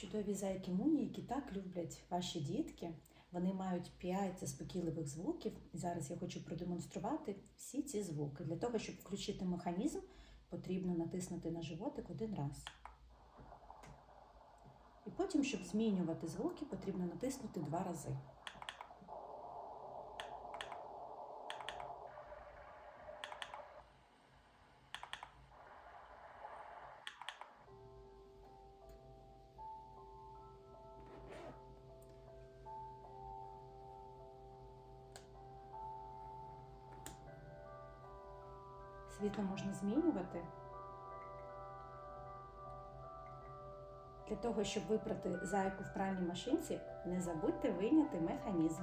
Чудові зайки Муні, які так люблять ваші дітки. Вони мають 5 заспокійливих звуків. І зараз я хочу продемонструвати всі ці звуки. Для того, щоб включити механізм, потрібно натиснути на животик один раз. І потім, щоб змінювати звуки, потрібно натиснути два рази. Світло можна змінювати. Для того, щоб випрати зайку в пральній машинці, не забудьте вийняти механізм.